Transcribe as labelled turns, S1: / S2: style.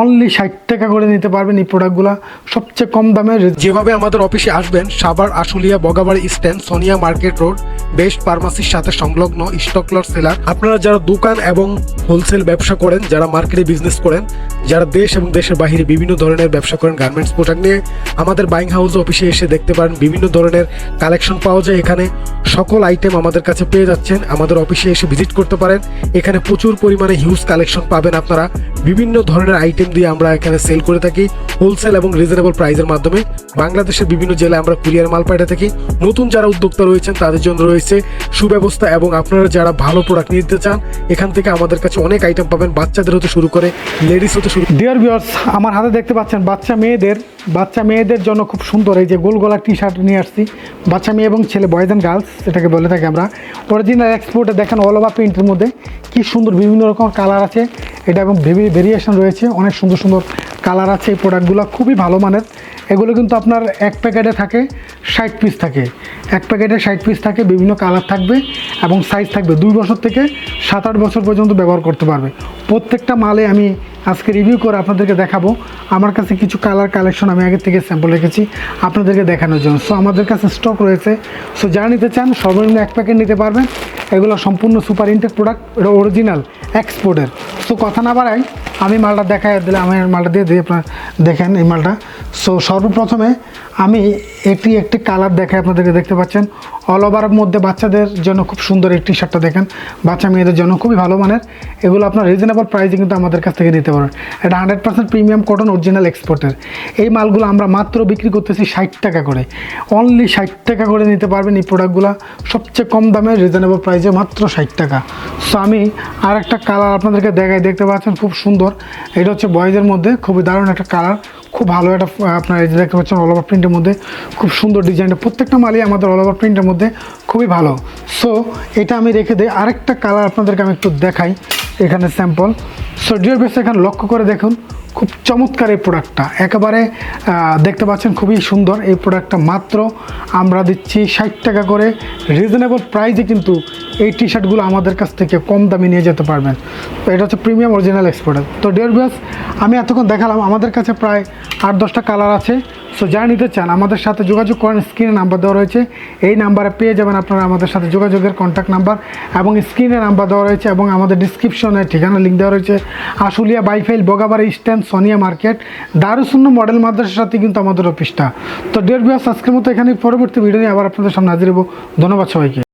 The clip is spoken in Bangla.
S1: অনলি ষাট টাকা করে নিতে পারবেন এই প্রোডাক্টগুলো সবচেয়ে কম দামে
S2: যেভাবে আমাদের অফিসে আসবেন, Savar, Ashulia, Bogabari stand Sonia market road, best ফার্মাসির সাথে সংলগ্ন স্টকলর সেলার আপনারা যারা দোকান এবং হোলসেল ব্যবসা করেন, যারা মার্কেটে বিজনেস করেন, যারা দেশ এবং দেশের বাইরে বিভিন্ন ধরনের ব্যবসা করেন গার্মেন্টস প্রোডাক্ট নিয়ে আমাদের বাইং হাউস অফিসে এসে দেখতে পারেন, বিভিন্ন ধরনের কালেকশন পাওয়া যায় এখানে। সকল আইটেম আমাদের কাছে পেয়ে যাচ্ছেন, আমাদের অফিসে এসে ভিজিট করতে পারেন। এখানে প্রচুর পরিমাণে হিউজ কালেকশন পাবেন আপনারা। বিভিন্ন ধরনের আইটেম দিয়ে আমরা এখানে সেল করে থাকি হোলসেল এবং রিজনেবল প্রাইসের মাধ্যমে। বাংলাদেশের বিভিন্ন জেলায় আমরা কুরিয়ার মাল পাঠিয়ে থাকি। নতুন যারা উদ্যোক্তা রয়েছেন, তাদের জন্য রয়েছে সুব্যবস্থা এবং আপনারা যারা ভালো প্রোডাক্ট নিতে চান, এখান থেকে আমাদের কাছে অনেক আইটেম পাবেন। বাচ্চাদের হতে শুরু করে লেডিস হতে শুরু
S1: ডিয়ার ভিউয়ার্স আমার হাতে দেখতে পাচ্ছেন বাচ্চা মেয়েদের বাচ্চা মেয়েদের জন্য খুব সুন্দর এই যে গোল গলা টি শার্ট নিয়ে আসছি। বাচ্চা মেয়ে এবং ছেলে বয়েজ অ্যান্ড গার্লস এটাকে বলে থাকি আমরা। অরিজিনাল এক্সপোর্টে দেখেন অল ওভার প্রিন্টের মধ্যে, কি সুন্দর বিভিন্ন রকম কালার আছে। এটা এবং ভেরিয়েশন রয়েছে, অনেক সুন্দর সুন্দর কালার আছে এই প্রোডাক্টগুলো খুবই ভালো মানের। এগুলো কিন্তু আপনার এক প্যাকেটে থাকে, ষাট পিস থাকে। এক প্যাকেটে ষাট পিস থাকে, বিভিন্ন কালার থাকবে এবং সাইজ থাকবে। দুই বছর থেকে সাত আট বছর পর্যন্ত ব্যবহার করতে পারবে। প্রত্যেকটা মালে আমি আজকে রিভিউ করে আপনাদেরকে দেখাবো। আমার কাছে কিছু কালার কালেকশন আমি আগে থেকে স্যাম্পল রেখেছি, আপনাদেরকে দেখানোর জন্য। সো আমাদের কাছে স্টক রয়েছে। সো যারা নিতে চান, সর্বনিম্ন এক প্যাকেট নিতে পারবেন। এগুলো সম্পূর্ণ সুপার ইনটেক প্রোডাক্ট এটা অরিজিনাল এক্সপোর্টের তো কথা না বাড়াই আমি মালটা দেখাই দিলে আমি মালটা দিয়ে দিই আপনার, দেখেন এই মালটা। সো সর্বপ্রথমে আমি একটি একটি কালার দেখাই আপনাদেরকে, দেখতে পাচ্ছেন? অল ওভারের মধ্যে বাচ্চাদের জন্য খুব সুন্দর এই টি শার্টটা দেখেন। বাচ্চা মেয়েদের জন্য খুবই ভালো মানের। এগুলো আপনার রিজনেবল প্রাইসে কিন্তু আমাদের কাছ থেকে নিতে পারেন। এটা hundred percent premium cotton original এক্সপোর্টের এই মালগুলো আমরা মাত্র বিক্রি করতেছি ষাট টাকা করে। অনলি ষাট টাকা করে নিতে পারবেন এই প্রোডাক্টগুলো সবচেয়ে কম দামে রিজনেবল প্রাইসে মাত্র ষাট টাকা। সো আমি আর একটা কালার আপনাদেরকে দেখাই, দেখতে পাচ্ছেন? খুব সুন্দর এটা হচ্ছে বয়েজের মধ্যে, খুবই দারুণ একটা কালার খুব ভালো একটা আপনার এই যে দেখতে পাচ্ছেন অল ওভার প্রিন্টের মধ্যে, খুব সুন্দর ডিজাইনটা প্রত্যেকটা মালই আমাদের অল ওভার প্রিন্টের মধ্যে, খুবই ভালো। সো এটা আমি রেখে দিই, আরেকটা কালার আপনাদেরকে আমি একটু দেখাই, এখানে স্যাম্পল সো ডিওর বেস এখানে লক্ষ্য করে দেখুন খুব চমৎকার এই প্রোডাক্টটা একেবারে দেখতে পাচ্ছেন খুবই সুন্দর এই প্রোডাক্টটা মাত্র আমরা দিচ্ছি ষাট টাকা করে। রিজনেবল প্রাইসে কিন্তু এই টি শার্টগুলো আমাদের কাছ থেকে কম দামে নিয়ে যেতে পারবেন। তো এটা হচ্ছে প্রিমিয়াম অরিজিনাল এক্সপোর্টার তো ডিয়ার বিয়াস আমি এতক্ষণ দেখালাম। আমাদের কাছে প্রায় আট, দশটা কালার আছে। সো যারা নিতে চান, আমাদের সাথে যোগাযোগ করেন স্ক্রিনে নাম্বার দেওয়া রয়েছে। এই নাম্বারে পেয়ে যাবেন আপনারা আমাদের সাথে যোগাযোগের কন্ট্যাক্ট নাম্বার এবং স্ক্রিনে নাম্বার দেওয়া রয়েছে এবং আমাদের ডিসক্রিপশনে ঠিকানা লিঙ্ক দেওয়া রয়েছে। আশুলিয়া বাইফাইল বগাবাড়ি স্ট্যান্ড সোনিয়া মার্কেট দারুশূন্য মডেল মাদ্রাসার সাথে কিন্তু আমাদের অফিসটা তো ডেট বিয়াস আজকের মতো এখানে পরবর্তী ভিডিও নিয়ে আবার আপনাদের সামনে হাজির হব। ধন্যবাদ সবাইকে।